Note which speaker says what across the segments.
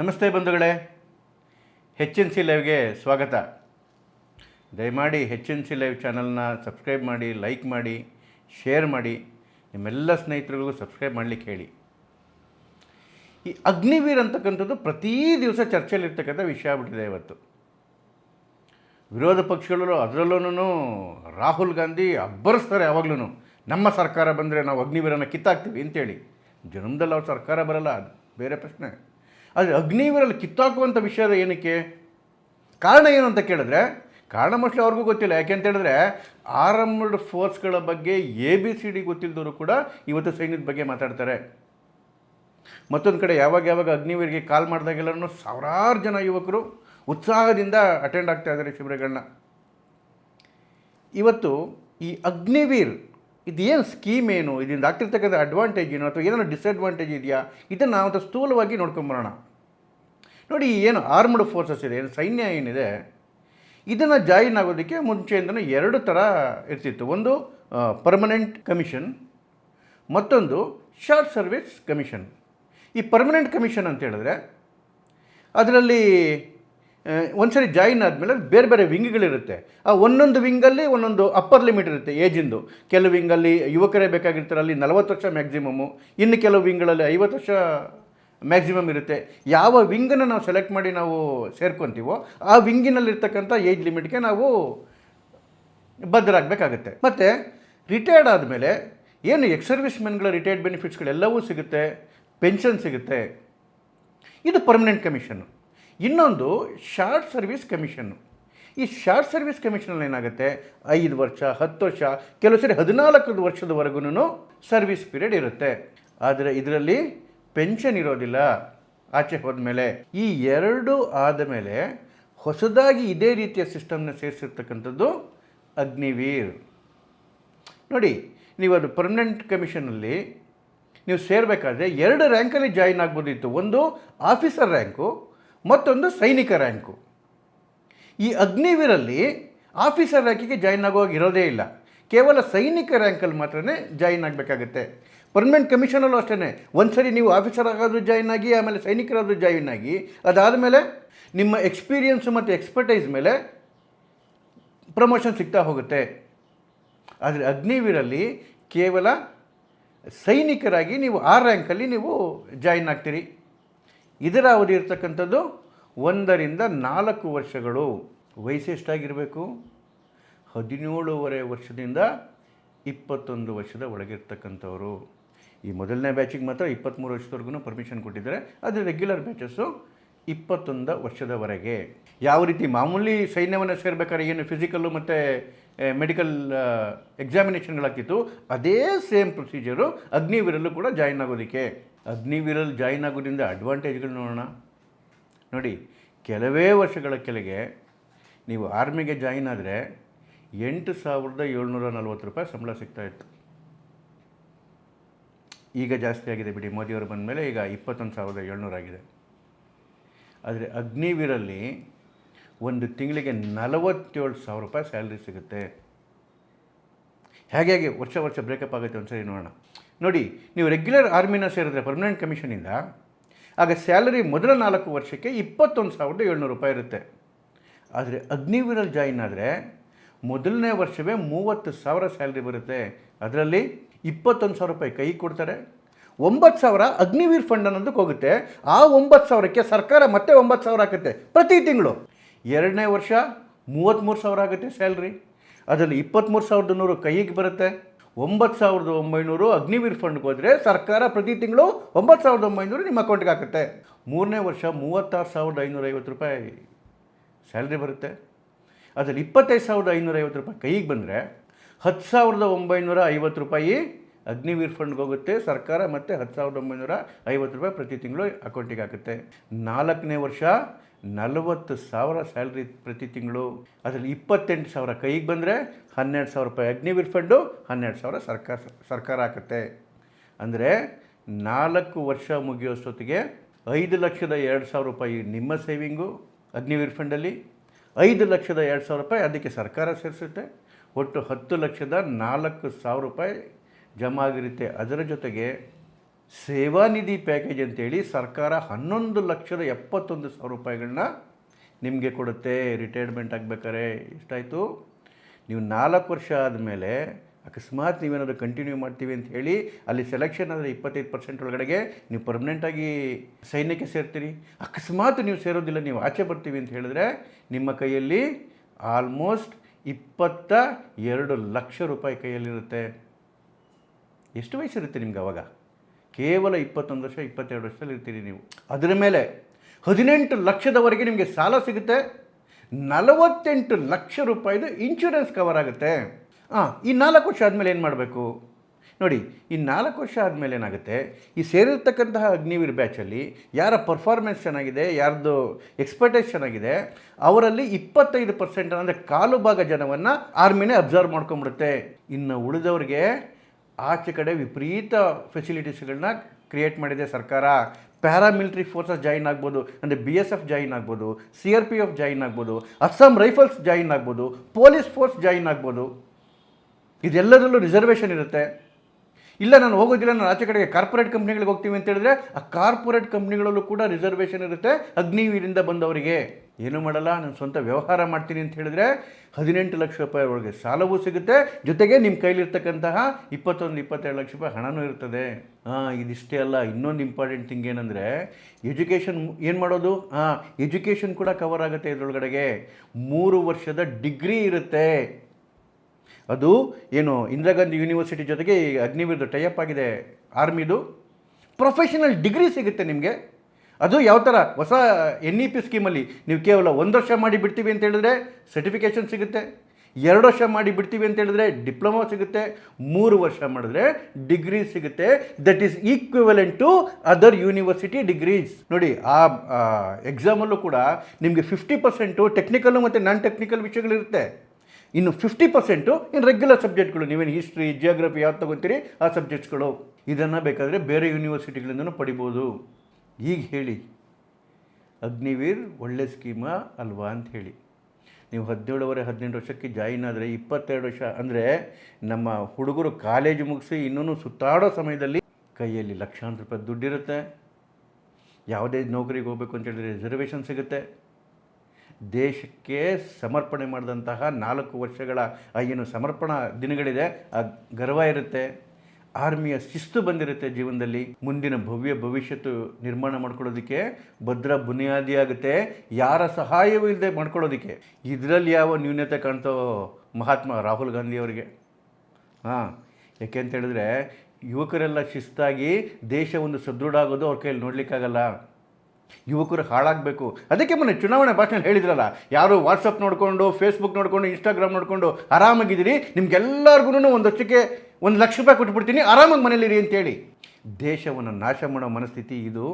Speaker 1: ನಮಸ್ತೆ ಬಂಧುಗಳೇ. ಹೆಚ್ N C ಲೈವ್ಗೆ ಸ್ವಾಗತ. ದಯಮಾಡಿ ಹೆಚ್ ಎನ್ ಸಿ ಲೈವ್ ಚಾನಲ್ನ ಸಬ್ಸ್ಕ್ರೈಬ್ ಮಾಡಿ, ಲೈಕ್ ಮಾಡಿ, ಶೇರ್ ಮಾಡಿ, ನಿಮ್ಮೆಲ್ಲ ಸ್ನೇಹಿತರಿಗೂ ಸಬ್ಸ್ಕ್ರೈಬ್ ಮಾಡಲಿಕ್ಕೆ ಹೇಳಿ. ಈ ಅಗ್ನಿವೀರ್ ಅಂತಕ್ಕಂಥದ್ದು ಪ್ರತಿ ದಿವಸ ಚರ್ಚೆಯಲ್ಲಿರ್ತಕ್ಕಂಥ ವಿಷಯ ಆಗ್ಬಿಟ್ಟಿದೆ ಇವತ್ತು. ವಿರೋಧ ಪಕ್ಷಗಳಲ್ಲೂ ಅದರಲ್ಲೂ ರಾಹುಲ್ ಗಾಂಧಿ ಅಬ್ಬರಿಸ್ತಾರೆ ಯಾವಾಗಲೂ ನಮ್ಮ ಸರ್ಕಾರ ಬಂದರೆ ನಾವು ಅಗ್ನಿವೀರನ ಕಿತ್ತಾಕ್ತೀವಿ ಅಂತೇಳಿ. ಜನ್ಮದಲ್ಲಿ ಅವ್ರ ಸರ್ಕಾರ ಬರಲ್ಲ, ಅದು ಬೇರೆ ಪ್ರಶ್ನೆ. ಆದರೆ ಅಗ್ನಿವೀರಲ್ಲಿ ಕಿತ್ತಾಕುವಂಥ ವಿಷಯ ಏನಕ್ಕೆ? ಕಾರಣ ಏನು ಅಂತ ಕೇಳಿದ್ರೆ, ಕಾರಣ ಮೋಸ್ಟ್ಲಿ ಅವ್ರಿಗೂ ಗೊತ್ತಿಲ್ಲ. ಯಾಕೆ ಅಂತ ಹೇಳಿದ್ರೆ ಆರ್ಮ್ಡ್ ಫೋರ್ಸ್ಗಳ ಬಗ್ಗೆ ಎ ಬಿ ಸಿ ಡಿ ಗೊತ್ತಿಲ್ಲದವರು ಕೂಡ ಇವತ್ತು ಸೈನ್ಯದ ಬಗ್ಗೆ ಮಾತಾಡ್ತಾರೆ. ಮತ್ತೊಂದು ಕಡೆ ಯಾವಾಗ ಯಾವಾಗ ಅಗ್ನಿವೀರಿಗೆ ಕಾಲ್ ಮಾಡಿದಾಗೆಲ್ಲರೂ ಸಾವಿರಾರು ಜನ ಯುವಕರು ಉತ್ಸಾಹದಿಂದ ಅಟೆಂಡ್ ಆಗ್ತಾ ಇದ್ದಾರೆ ಶಿಬಿರಗಳನ್ನ ಇವತ್ತು ಈ ಅಗ್ನಿವೀರ್, ಇದೇನು ಸ್ಕೀಮ್ ಏನು? ಇದರಿಂದ ಆಗ್ತಿರ್ತಕ್ಕಂಥ ಅಡ್ವಾಂಟೇಜ್ ಏನು? ಅಥವಾ ಏನಾದ್ರು ಡಿಸ್ಅಡ್ವಾಂಟೇಜ್ ಇದೆಯಾ? ಇದನ್ನು ನಾವು ಸ್ಥೂಲವಾಗಿ ನೋಡ್ಕೊಂಬರೋಣ ನೋಡಿ ಏನು ಆರ್ಮ್ಡ್ ಫೋರ್ಸಸ್ ಇದೆ, ಏನು ಸೈನ್ಯ ಏನಿದೆ, ಇದನ್ನು ಜಾಯಿನ್ ಆಗೋದಕ್ಕೆ ಮುಂಚೆಯಿಂದಲೂ ಎರಡು ಥರ ಇರ್ತಿತ್ತು. ಒಂದು ಪರ್ಮನೆಂಟ್ ಕಮಿಷನ್ ಮತ್ತೊಂದು ಶಾರ್ಟ್ ಸರ್ವಿಸ್ ಕಮಿಷನ್ ಈ ಪರ್ಮನೆಂಟ್ ಕಮಿಷನ್ ಅಂತ ಹೇಳಿದ್ರೆ, ಅದರಲ್ಲಿ ಒಂದ್ಸರಿ ಜಾಯಿನ್ ಆದಮೇಲೆ ಬೇರೆ ಬೇರೆ ವಿಂಗ್ಗಳಿರುತ್ತೆ ಆ, ಒಂದೊಂದು ವಿಂಗಲ್ಲಿ ಒಂದೊಂದು ಅಪ್ಪರ್ ಲಿಮಿಟ್ ಇರುತ್ತೆ ಏಜಿಂದು. ಕೆಲವು ವಿಂಗಲ್ಲಿ ಯುವಕರೇ ಬೇಕಾಗಿರ್ತಾರೆ, ಅಲ್ಲಿ ನಲವತ್ತು ವರ್ಷ ಮ್ಯಾಕ್ಸಿಮಮ್ಮು ಇನ್ನು ಕೆಲವು ವಿಂಗ್ಗಳಲ್ಲಿ ಐವತ್ತು ವರ್ಷ ಮ್ಯಾಕ್ಸಿಮಮ್ ಇರುತ್ತೆ. ಯಾವ ವಿಂಗನ್ನು ನಾವು ಸೆಲೆಕ್ಟ್ ಮಾಡಿ ನಾವು ಸೇರ್ಕೊತೀವೋ, ಆ ವಿಂಗಿನಲ್ಲಿರ್ತಕ್ಕಂಥ ಏಜ್ ಲಿಮಿಟ್ಗೆ ನಾವು ಬದ್ಧರಾಗಬೇಕಾಗುತ್ತೆ ಮತ್ತು ರಿಟೈರ್ಡ್ ಆದಮೇಲೆ ಏನು ಎಕ್ಸ್ ಸರ್ವಿಸ್ ಮೆನ್ಗಳ ರಿಟೈರ್ಡ್ ಬೆನಿಫಿಟ್ಸ್ಗಳೆಲ್ಲವೂ ಸಿಗುತ್ತೆ? ಪೆನ್ಷನ್ ಸಿಗುತ್ತೆ. ಇದು ಪರ್ಮನೆಂಟ್ ಕಮಿಷನ್ನು ಇನ್ನೊಂದು ಶಾರ್ಟ್ ಸರ್ವಿಸ್ ಕಮಿಷನ್ನು ಈ ಶಾರ್ಟ್ ಸರ್ವಿಸ್ ಕಮಿಷನಲ್ಲಿ ಏನಾಗುತ್ತೆ? ಐದು ವರ್ಷ, ಹತ್ತು ವರ್ಷ, ಕೆಲವು ಸರಿ ಹದಿನಾಲ್ಕು ವರ್ಷದವರೆಗೂ ಸರ್ವಿಸ್ ಪೀರಿಯಡ್ ಇರುತ್ತೆ. ಆದರೆ ಇದರಲ್ಲಿ ಪೆನ್ಷನ್ ಇರೋದಿಲ್ಲ. ಆಚೆ ಹೋದ್ಮೇಲೆ ಈ ಎರಡು ಆದಮೇಲೆ ಹೊಸದಾಗಿ ಇದೇ ರೀತಿಯ ಸಿಸ್ಟಮ್ನ ಸೇರಿಸಿರ್ತಕ್ಕಂಥದ್ದು ಅಗ್ನಿವೀರ್. ನೋಡಿ ನೀವು ಅದು ಪರ್ಮನೆಂಟ್ ಕಮಿಷನಲ್ಲಿ ನೀವು ಸೇರಬೇಕಾದ್ರೆ ಎರಡು ರ್ಯಾಂಕಲ್ಲಿ ಜಾಯಿನ್ ಆಗ್ಬೋದಿತ್ತು. ಒಂದು ಆಫೀಸರ್ ರ್ಯಾಂಕು ಮತ್ತೊಂದು ಸೈನಿಕ ರ್ಯಾಂಕು ಈ ಅಗ್ನಿವೀರಲ್ಲಿ ಆಫೀಸರ್ ರ್ಯಾಂಕಿಗೆ ಜಾಯಿನ್ ಆಗುವಾಗ ಇರೋದೇ ಇಲ್ಲ. ಕೇವಲ ಸೈನಿಕ ರ್ಯಾಂಕಲ್ಲಿ ಮಾತ್ರನೇ ಜಾಯಿನ್ ಆಗಬೇಕಾಗುತ್ತೆ. ಪರ್ಮನೆಂಟ್ ಕಮಿಷನಲ್ಲೂ ಅಷ್ಟೇ ಒಂದು ಸರಿ ನೀವು ಆಫೀಸರ್ ಆಗೋದು ಜಾಯಿನ್ ಆಗಿ, ಆಮೇಲೆ ಸೈನಿಕರಾದರೂ ಜಾಯಿನ್ ಆಗಿ, ಅದಾದಮೇಲೆ ನಿಮ್ಮ ಎಕ್ಸ್ಪೀರಿಯನ್ಸು ಮತ್ತು ಎಕ್ಸ್ಪರ್ಟೈಸ್ ಮೇಲೆ ಪ್ರಮೋಷನ್ ಸಿಗ್ತಾ ಹೋಗುತ್ತೆ. ಆದರೆ ಅಗ್ನಿವೀರಲ್ಲಿ ಕೇವಲ ಸೈನಿಕರಾಗಿ ನೀವು ಆ ರ್ಯಾಂಕಲ್ಲಿ ನೀವು ಜಾಯಿನ್ ಆಗ್ತೀರಿ. ಇದರ ಅವಧಿ ಇರ್ತಕ್ಕಂಥದ್ದು ಒಂದರಿಂದ ನಾಲ್ಕು ವರ್ಷಗಳು. ವಯಸ್ಸೆಷ್ಟಾಗಿರಬೇಕು ಹದಿನೇಳೂವರೆ ವರ್ಷದಿಂದ ಇಪ್ಪತ್ತೊಂದು ವರ್ಷದ ಒಳಗಿರ್ತಕ್ಕಂಥವರು. ಈ ಮೊದಲನೇ ಬ್ಯಾಚಿಗೆ ಮಾತ್ರ ಇಪ್ಪತ್ತ್ಮೂರು ವರ್ಷದವರೆಗೂ ಪರ್ಮಿಷನ್ ಕೊಟ್ಟಿದ್ದಾರೆ. ಅದು ರೆಗ್ಯುಲರ್ ಬ್ಯಾಚಸ್ಸು ಇಪ್ಪತ್ತೊಂದು ವರ್ಷದವರೆಗೆ. ಯಾವ ರೀತಿ ಮಾಮೂಲಿ ಸೈನ್ಯವನ್ನು ಸೇರ್ಬೇಕಾದ್ರೆ ಏನು ಫಿಸಿಕಲ್ಲು ಮತ್ತು ಮೆಡಿಕಲ್ ಎಕ್ಸಾಮಿನೇಷನ್ಗಳಾಗ್ತಿತ್ತು ಅದೇ ಸೇಮ್ ಪ್ರೊಸೀಜರು ಅಗ್ನಿವೀರಲ್ಲೂ ಕೂಡ ಜಾಯಿನ್ ಆಗೋದಕ್ಕೆ. ಅಗ್ನಿವೀರಲ್ಲಿ ಜಾಯಿನ್ ಆಗೋದ್ರಿಂದ ಅಡ್ವಾಂಟೇಜ್ಗಳು ನೋಡೋಣ. ನೋಡಿ, ಕೆಲವೇ ವರ್ಷಗಳ ಕೆಳಗೆ ನೀವು ಆರ್ಮಿಗೆ ಜಾಯಿನ್ ಆದರೆ ಎಂಟು ಸಾವಿರದ ಏಳ್ನೂರ ನಲ್ವತ್ತು ರೂಪಾಯಿ ಸಂಬಳ ಸಿಗ್ತಾಯಿತ್ತು ಈಗ ಜಾಸ್ತಿ ಆಗಿದೆ ಬಿಡಿ, ಮೋದಿಯವರು ಬಂದ ಮೇಲೆ ಈಗ ಇಪ್ಪತ್ತೊಂದು ಸಾವಿರದ ಏಳ್ನೂರು ಆಗಿದೆ. ಆದರೆ ಅಗ್ನಿವೀರಲ್ಲಿ ಒಂದು ತಿಂಗಳಿಗೆ ನಲವತ್ತೇಳು ಸಾವಿರ ರೂಪಾಯಿ ಸ್ಯಾಲ್ರಿ ಸಿಗುತ್ತೆ. ಹೇಗೆ ವರ್ಷ ವರ್ಷ ಬ್ರೇಕಪ್ ಆಗುತ್ತೆ ಒಂದ್ಸರಿ ನೋಡೋಣ. ನೋಡಿ, ನೀವು ರೆಗ್ಯುಲರ್ ಆರ್ಮಿನ ಸೇರಿದ್ರೆ ಪರ್ಮನೆಂಟ್ ಕಮಿಷನಿಂದ ಆಗ ಸ್ಯಾಲರಿ ಮೊದಲ ನಾಲ್ಕು ವರ್ಷಕ್ಕೆ ಇಪ್ಪತ್ತೊಂದು ಸಾವಿರದ ಏಳ್ನೂರು ರೂಪಾಯಿ ಇರುತ್ತೆ. ಆದರೆ ಅಗ್ನಿವೀರಲ್ಲಿ ಜಾಯಿನ್ ಆದರೆ ಮೊದಲನೇ ವರ್ಷವೇ ಮೂವತ್ತು ಸಾವಿರ ಸ್ಯಾಲ್ರಿ ಬರುತ್ತೆ. ಅದರಲ್ಲಿ ಇಪ್ಪತ್ತೊಂದು ಸಾವಿರ ರೂಪಾಯಿ ಕೈ ಕೊಡ್ತಾರೆ. ಒಂಬತ್ತು ಸಾವಿರ ಅಗ್ನಿವೀರ್ ಫಂಡ್ ಅನ್ನೋದಕ್ಕೆ ಹೋಗುತ್ತೆ. ಆ ಒಂಬತ್ತು ಸಾವಿರಕ್ಕೆ ಸರ್ಕಾರ ಮತ್ತೆ ಒಂಬತ್ತು ಸಾವಿರ ಆಗುತ್ತೆ ಪ್ರತಿ ತಿಂಗಳು. ಎರಡನೇ ವರ್ಷ ಮೂವತ್ತ್ಮೂರು ಸಾವಿರ ಆಗುತ್ತೆ ಸ್ಯಾಲ್ರಿ. ಅದರಲ್ಲಿ ಇಪ್ಪತ್ತ್ಮೂರು ಸಾವಿರದ ನೂರು ಕೈಗೆ ಬರುತ್ತೆ. ಒಂಬತ್ತು ಸಾವಿರದ ಒಂಬೈನೂರು ಅಗ್ನಿವೀರ್ ಫಂಡ್ಗೆ ಹೋದರೆ ಸರ್ಕಾರ ಪ್ರತಿ ತಿಂಗಳು ಒಂಬತ್ತು ಸಾವಿರದ ಒಂಬೈನೂರು ನಿಮ್ಮ ಅಕೌಂಟ್ಗೆ ಹಾಕುತ್ತೆ. ಮೂರನೇ ವರ್ಷ ಮೂವತ್ತಾರು ಸಾವಿರದ ಐನೂರ ಐವತ್ತು ರೂಪಾಯಿ ಸ್ಯಾಲ್ರಿ ಬರುತ್ತೆ. ಅದರಲ್ಲಿ ಇಪ್ಪತ್ತೈದು ಸಾವಿರದ ಐನೂರ ಐವತ್ತು ರೂಪಾಯಿ ಕೈಗೆ ಬಂದರೆ ಹತ್ತು ಸಾವಿರದ ಒಂಬೈನೂರ ಐವತ್ತು ರೂಪಾಯಿ ಅಗ್ನಿವೀರ್ ಫಂಡ್ಗೆ ಹೋಗುತ್ತೆ, ಸರ್ಕಾರ ಮತ್ತು ಹತ್ತು ಸಾವಿರದ ಒಂಬೈನೂರ ಐವತ್ತು ರೂಪಾಯಿ ಪ್ರತಿ ತಿಂಗಳು ಅಕೌಂಟಿಗೆ ಹಾಕುತ್ತೆ. ನಾಲ್ಕನೇ ವರ್ಷ ನಲವತ್ತು ಸಾವಿರ ಸ್ಯಾಲ್ರಿ ಪ್ರತಿ ತಿಂಗಳು. ಅದರಲ್ಲಿ ಇಪ್ಪತ್ತೆಂಟು ಸಾವಿರ ಕೈಗೆ ಬಂದರೆ ಹನ್ನೆರಡು ಸಾವಿರ ರೂಪಾಯಿ ಅಗ್ನಿವೀರ್ ಫಂಡು ಹನ್ನೆರಡು ಸಾವಿರ ಸರ್ಕಾರ ಸರ್ಕಾರ ಹಾಕುತ್ತೆ. ಅಂದರೆ ನಾಲ್ಕು ವರ್ಷ ಮುಗಿಯೋಷ್ಟೊತ್ತಿಗೆ ಐದು ಲಕ್ಷದ ಎರಡು ಸಾವಿರ ರೂಪಾಯಿ ನಿಮ್ಮ ಸೇವಿಂಗು ಅಗ್ನಿವೀರ್ ಫಂಡಲ್ಲಿ ಐದು ಲಕ್ಷದ ಎರಡು ಸಾವಿರ ರೂಪಾಯಿ ಅದಕ್ಕೆ ಸರ್ಕಾರ ಸೇರಿಸುತ್ತೆ. ಒಟ್ಟು ಹತ್ತು ಲಕ್ಷದ ನಾಲ್ಕು ಸಾವಿರ ರೂಪಾಯಿ ಜಮಾ ಆಗಿರುತ್ತೆ ಅದರ ಜೊತೆಗೆ ಸೇವಾ ನಿಧಿ ಪ್ಯಾಕೇಜ್ ಅಂತೇಳಿ ಸರ್ಕಾರ ಹನ್ನೊಂದು ಲಕ್ಷದ ಎಪ್ಪತ್ತೊಂದು ಸಾವಿರ ರೂಪಾಯಿಗಳನ್ನ ನಿಮಗೆ ಕೊಡುತ್ತೆ. ರಿಟೈರ್ಮೆಂಟ್ ಆಗಬೇಕಾದ್ರೆ ಇಷ್ಟಾಯಿತು ನೀವು ನಾಲ್ಕು ವರ್ಷ ಆದಮೇಲೆ ಅಕಸ್ಮಾತ್ ನೀವೇನಾದರೂ ಕಂಟಿನ್ಯೂ ಮಾಡ್ತೀವಿ ಅಂತ ಹೇಳಿ, ಅಲ್ಲಿ ಸೆಲೆಕ್ಷನ್ ಆದರೆ ಇಪ್ಪತ್ತೈದು ಪರ್ಸೆಂಟ್ ಒಳಗಡೆಗೆ ನೀವು ಪರ್ಮನೆಂಟಾಗಿ ಸೈನ್ಯಕ್ಕೆ ಸೇರ್ತೀರಿ. ಅಕಸ್ಮಾತ್ ನೀವು ಸೇರೋದಿಲ್ಲ, ನೀವು ಆಚೆ ಬರ್ತೀವಿ ಅಂತ ಹೇಳಿದ್ರೆ ನಿಮ್ಮ ಕೈಯಲ್ಲಿ ಆಲ್ಮೋಸ್ಟ್ ಇಪ್ಪತ್ತ ಎರಡು ಲಕ್ಷ ರೂಪಾಯಿ ಕೈಯಲ್ಲಿರುತ್ತೆ. ಎಷ್ಟು ವಯಸ್ಸಿರುತ್ತೆ ನಿಮ್ಗೆ ಅವಾಗ? ಕೇವಲ ಇಪ್ಪತ್ತೊಂದು ವರ್ಷ, ಇಪ್ಪತ್ತೆರಡು ವರ್ಷದಲ್ಲಿ ಇರ್ತೀರಿ ನೀವು. ಅದರ ಮೇಲೆ ಹದಿನೆಂಟು ಲಕ್ಷದವರೆಗೆ ನಿಮಗೆ ಸಾಲ ಸಿಗುತ್ತೆ. ನಲವತ್ತೆಂಟು ಲಕ್ಷ ರೂಪಾಯಿದು ಇನ್ಶೂರೆನ್ಸ್ ಕವರ್ ಆಗುತ್ತೆ. ಹಾಂ ಈ ನಾಲ್ಕು ವರ್ಷ ಆದಮೇಲೆ ಏನು ಮಾಡಬೇಕು? ನೋಡಿ, ಈ ನಾಲ್ಕು ವರ್ಷ ಆದಮೇಲೆ ಏನಾಗುತ್ತೆ? ಈ ಸೇರಿರ್ತಕ್ಕಂತಹ ಅಗ್ನಿವೀರ್ ಬ್ಯಾಚಲ್ಲಿ ಯಾರ ಪರ್ಫಾರ್ಮೆನ್ಸ್ ಚೆನ್ನಾಗಿದೆ, ಯಾರ್ದು ಎಕ್ಸ್ಪೆಕ್ಟೇಷನ್ ಚೆನ್ನಾಗಿದೆ, ಅವರಲ್ಲಿ ಇಪ್ಪತ್ತೈದು ಪರ್ಸೆಂಟ್ ಅಂದರೆ ಕಾಲು ಭಾಗ ಜನವನ್ನು ಆರ್ಮಿನೇ ಅಬ್ಸರ್ವ್ ಮಾಡ್ಕೊಂಬಿಡುತ್ತೆ ಇನ್ನು ಉಳಿದವ್ರಿಗೆ ಆಚೆ ಕಡೆ ವಿಪರೀತ ಫೆಸಿಲಿಟೀಸ್ಗಳನ್ನ ಕ್ರಿಯೇಟ್ ಮಾಡಿದೆ ಸರ್ಕಾರ. ಪ್ಯಾರಾಮಿಲಿಟ್ರಿ ಫೋರ್ಸಸ್ ಜಾಯಿನ್ ಆಗ್ಬೋದು, ಅಂದರೆ ಬಿ ಎಸ್ ಎಫ್ ಜಾಯಿನ್ ಆಗ್ಬೋದು C R P F join ಆಗ್ಬೋದು ಅಸ್ಸಾಂ ರೈಫಲ್ಸ್ ಜಾಯಿನ್ ಆಗ್ಬೋದು ಪೊಲೀಸ್ ಫೋರ್ಸ್ ಜಾಯಿನ್ ಆಗ್ಬೋದು. ಇದೆಲ್ಲದರಲ್ಲೂ ರಿಸರ್ವೇಷನ್ ಇರುತ್ತೆ. ಇಲ್ಲ, ನಾನು ಹೋಗೋದಿಲ್ಲ, ನಾನು ಆಚೆ ಕಡೆಗೆ ಕಾರ್ಪೊರೇಟ್ ಕಂಪ್ನಿಗಳಿಗೆ ಹೋಗ್ತೀವಿ ಅಂತ ಹೇಳಿದ್ರೆ, ಆ ಕಾರ್ಪೊರೇಟ್ ಕಂಪ್ನಿಗಳಲ್ಲೂ ಕೂಡ ರಿಸರ್ವೇಷನ್ ಇರುತ್ತೆ ಅಗ್ನಿವೀರಿಂದ ಬಂದವರಿಗೆ. ಏನು ಮಾಡಲ್ಲ, ನಾನು ಸ್ವಂತ ವ್ಯವಹಾರ ಮಾಡ್ತೀನಿ ಅಂತ ಹೇಳಿದ್ರೆ ಹದಿನೆಂಟು ಲಕ್ಷ ರೂಪಾಯಿ ಒಳಗೆ ಸಾಲವೂ ಸಿಗುತ್ತೆ. ಜೊತೆಗೆ ನಿಮ್ಮ ಕೈಲಿರ್ತಕ್ಕಂತಹ ಇಪ್ಪತ್ತೊಂದು, ಇಪ್ಪತ್ತೆರಡು ಲಕ್ಷ ರೂಪಾಯಿ ಹಣನೂ ಇರ್ತದೆ. ಹಾಂ, ಇದಿಷ್ಟೇ ಅಲ್ಲ, ಇನ್ನೊಂದು ಇಂಪಾರ್ಟೆಂಟ್ ಥಿಂಗ್ ಏನಂದರೆ ಎಜುಕೇಷನ್ ಏನು ಮಾಡೋದು? ಹಾಂ ಎಜುಕೇಷನ್ ಕೂಡ ಕವರ್ ಆಗುತ್ತೆ ಇದರೊಳಗಡೆಗೆ. ಮೂರು ವರ್ಷದ ಡಿಗ್ರಿ ಇರುತ್ತೆ. ಅದು ಏನು ಇಂದಿರಾ ಗಾಂಧಿ ಯೂನಿವರ್ಸಿಟಿ ಜೊತೆಗೆ ಈ ಅಗ್ನಿವೀರ್ದು ಟೈಅಪ್ ಆಗಿದೆ ಆರ್ಮಿದು ಪ್ರೊಫೆಷನಲ್ ಡಿಗ್ರಿ ಸಿಗುತ್ತೆ ನಿಮಗೆ. ಅದು ಯಾವ ಥರ ಹೊಸ ಎನ್ ಇ ಪಿ ಸ್ಕೀಮಲ್ಲಿ ನೀವು ಕೇವಲ ಒಂದು ವರ್ಷ ಮಾಡಿ ಬಿಡ್ತೀವಿ ಅಂತ ಹೇಳಿದ್ರೆ ಸರ್ಟಿಫಿಕೇಷನ್ ಸಿಗುತ್ತೆ. ಎರಡು ವರ್ಷ ಮಾಡಿ ಬಿಡ್ತೀವಿ ಅಂತ ಹೇಳಿದ್ರೆ ಡಿಪ್ಲೊಮಾ ಸಿಗುತ್ತೆ. ಮೂರು ವರ್ಷ ಮಾಡಿದ್ರೆ ಡಿಗ್ರಿ ಸಿಗುತ್ತೆ. That is equivalent to other university degrees ನೋಡಿ, ಆ ಎಕ್ಸಾಮಲ್ಲೂ ಕೂಡ ನಿಮಗೆ ಫಿಫ್ಟಿ ಪರ್ಸೆಂಟು ಟೆಕ್ನಿಕಲ್ಲು ಮತ್ತು ನಾನ್ ಟೆಕ್ನಿಕಲ್ ವಿಷಯಗಳಿರುತ್ತೆ. ಇನ್ನು ಫಿಫ್ಟಿ ಪರ್ಸೆಂಟು ಇನ್ನು ರೆಗ್ಯುಲರ್ ಸಬ್ಜೆಕ್ಟ್ಗಳು ನೀವೇನು ಹಿಸ್ಟ್ರಿ ಜಿಯೋಗ್ರಫಿ ಯಾವ್ದು ತೊಗೊತೀರಿ, ಆ ಸಬ್ಜೆಕ್ಟ್ಸ್ಗಳು ಇದನ್ನು ಬೇಕಾದರೆ ಬೇರೆ ಯೂನಿವರ್ಸಿಟಿಗಳಿಂದನೂ ಪಡಿಬೋದು. ಈಗ ಹೇಳಿ. ಅಗ್ನಿವೀರ್ ಒಳ್ಳೆ ಸ್ಕೀಮಾ ಅಲ್ವಾ ಅಂತ ಹೇಳಿ. ನೀವು ಹದಿನೇಳುವರೆ, ಹದಿನೆಂಟು ವರ್ಷಕ್ಕೆ ಜಾಯಿನ್ ಆದರೆ, ಇಪ್ಪತ್ತೆರಡು ವರ್ಷ ಅಂದರೆ ನಮ್ಮ ಹುಡುಗರು ಕಾಲೇಜು ಮುಗಿಸಿ ಇನ್ನೂ ಸುತ್ತಾಡೋ ಸಮಯದಲ್ಲಿ ಕೈಯಲ್ಲಿ ಲಕ್ಷಾಂತರ ರೂಪಾಯಿ ದುಡ್ಡಿರುತ್ತೆ. ಯಾವುದೇ ನೌಕರಿಗೆ ಹೋಗಬೇಕು ಅಂತೇಳಿದರೆ ರಿಸರ್ವೇಷನ್ ಸಿಗುತ್ತೆ. ದೇಶಕ್ಕೆ ಸಮರ್ಪಣೆ ಮಾಡಿದಂತಹ ನಾಲ್ಕು ವರ್ಷಗಳ ಏನು ಸಮರ್ಪಣಾ ದಿನಗಳಿದೆ, ಆ ಗರ್ವ ಇರುತ್ತೆ, ಆರ್ಮಿಯ ಶಿಸ್ತು ಬಂದಿರುತ್ತೆ ಜೀವನದಲ್ಲಿ. ಮುಂದಿನ ಭವ್ಯ ಭವಿಷ್ಯತ್ತು ನಿರ್ಮಾಣ ಮಾಡ್ಕೊಳ್ಳೋದಕ್ಕೆ ಭದ್ರ ಬುನಿಯಾದಿ ಆಗುತ್ತೆ ಯಾರ ಸಹಾಯವೂ ಇಲ್ಲದೆ ಮಾಡ್ಕೊಳ್ಳೋದಕ್ಕೆ. ಇದರಲ್ಲಿ ಯಾವ ನ್ಯೂನತೆ ಕಾಣ್ತೋ ಮಹಾತ್ಮ ರಾಹುಲ್ ಗಾಂಧಿ ಅವರಿಗೆ. ಹಾಂ, ಯಾಕೆ ಅಂತ ಹೇಳಿದ್ರೆ ಯುವಕರೆಲ್ಲ ಶಿಸ್ತಾಗಿ ದೇಶ ಒಂದು ಸದೃಢ ಆಗೋದು ಅವ್ರ ಕೈಯಲ್ಲಿ ನೋಡಲಿಕ್ಕಾಗಲ್ಲ. ಯುವಕರು ಹಾಳಾಗಬೇಕು. ಅದಕ್ಕೆ ಮೊನ್ನೆ ಚುನಾವಣೆ ಭಾಷಣ ಹೇಳಿದ್ರಲ್ಲ, ಯಾರು ವಾಟ್ಸಪ್ ನೋಡಿಕೊಂಡು ಫೇಸ್ಬುಕ್ ನೋಡಿಕೊಂಡು ಇನ್ಸ್ಟಾಗ್ರಾಮ್ ನೋಡಿಕೊಂಡು ಆರಾಮಾಗಿದ್ದೀರಿ ನಿಮ್ಗೆಲ್ಲರಿಗೂ ಒಂದು ವರ್ಷಕ್ಕೆ ಒಂದು ಲಕ್ಷ ರೂಪಾಯಿ ಕೊಟ್ಬಿಡ್ತೀನಿ, ಆರಾಮಾಗಿ ಮನೇಲಿರಿ ಅಂತೇಳಿ. ದೇಶವನ್ನು ನಾಶ ಮಾಡೋ ಮನಸ್ಥಿತಿ ಇದು.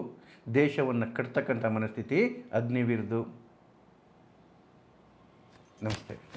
Speaker 1: ದೇಶವನ್ನು ಕಟ್ತಕ್ಕಂಥ ಮನಸ್ಥಿತಿ ಅಗ್ನಿವೀರ್ದು. ನಮಸ್ತೆ.